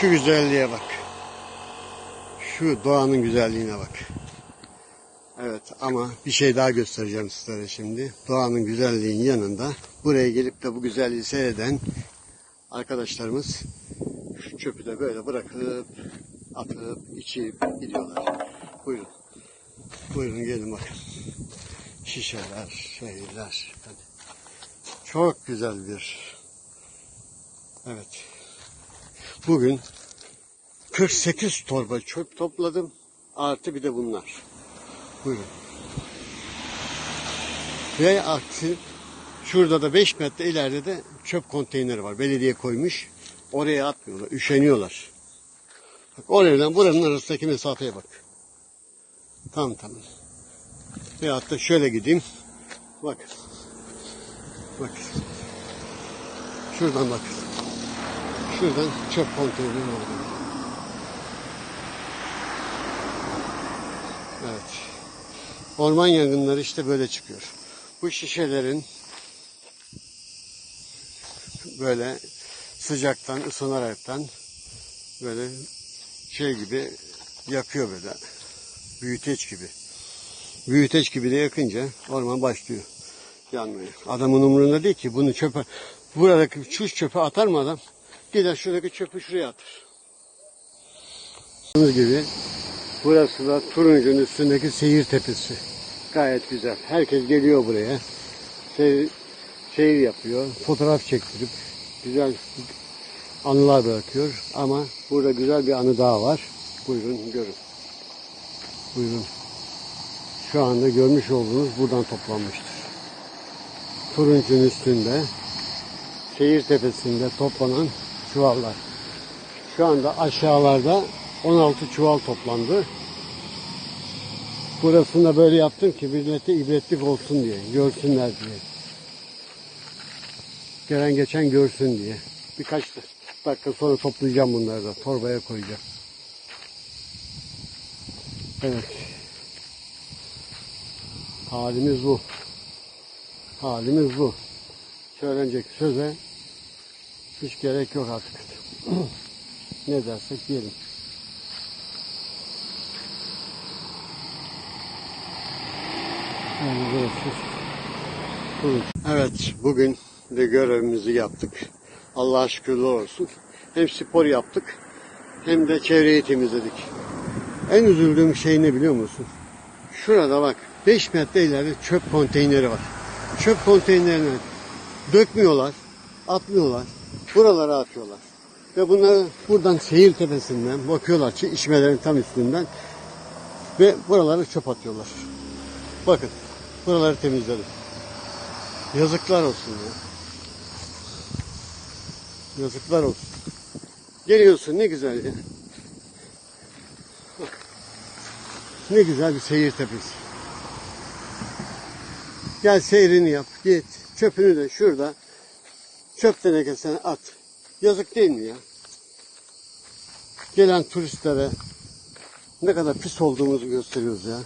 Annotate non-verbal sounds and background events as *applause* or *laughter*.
Şu güzelliğe bak. Şu doğanın güzelliğine bak. Evet ama bir şey daha göstereceğim sizlere şimdi. Doğanın güzelliğinin yanında buraya gelip de bu güzelliği seyreden arkadaşlarımız şu çöpü de böyle bırakıp atıp içip gidiyorlar. Buyurun. Buyurun gelin bakın. Şişeler, şeyler. Hadi. Çok güzel bir Evet. Bugün 48 torba çöp topladım. Artı bir de bunlar. Buyurun. Ve aksi şurada da 5 metre ileride de çöp konteyneri var. Belediye koymuş. Oraya atmıyorlar. Üşeniyorlar. Bak orayla buranın arasındaki mesafeye bak. Tamam tamam. Veyahut da şöyle gideyim. Bak. Bak. Şuradan bak. Şuradan çöp konteyneri var. Evet. Orman yangınları işte böyle çıkıyor. Bu şişelerin böyle sıcaktan, ısınaraktan böyle şey gibi yakıyor böyle. Büyüteç gibi. Büyüteç gibi de yakınca orman başlıyor yanmaya. Adamın umurunda değil ki bunu çöpe buradaki şu çöpe atar mı adam? Gider şuradaki çöpü şuraya atır. Gördüğünüz gibi burası da turuncunun üstündeki seyir tepesi. Gayet güzel. Herkes geliyor buraya. Seyir, seyir yapıyor. Fotoğraf çektirip güzel anılar bırakıyor. Ama burada güzel bir anı daha var. Buyurun görün. Buyurun. Şu anda görmüş olduğunuz buradan toplanmıştır. Turuncunun üstünde seyir tepesinde toplanan çuvallar. Şu anda aşağılarda 16 çuval toplandı. Burasını da böyle yaptım ki millete ibretlik olsun diye, görsünler diye. Gelen geçen görsün diye. Birkaç dakika sonra toplayacağım bunları da, torbaya koyacağım. Evet. Halimiz bu. Halimiz bu. Söylenecek söze hiç gerek yok artık. *clears throat* ne dersek diyelim. Evet, bugün de görevimizi yaptık. Allah'a şükürler olsun. Hem spor yaptık, hem de çevreyi temizledik. En üzüldüğüm şey ne biliyor musun? Şurada bak, 5 metre ileride çöp konteyneri var. Çöp konteynerine dökmüyorlar, atmıyorlar. Buralara atıyorlar. Ve bunları buradan seyir tepesinden bakıyorlar ki içmelerin tam üstünden ve buraları çöp atıyorlar. Bakın buraları temizledim. Yazıklar olsun ya. Yazıklar olsun. Geliyorsun ne güzel ya. Ne güzel bir seyir tepesi. Gel seyrini yap git. Çöpünü de şurada çöp tenekesine at. Yazık değil mi ya? Gelen turistlere ne kadar pis olduğumuzu gösteriyoruz ya.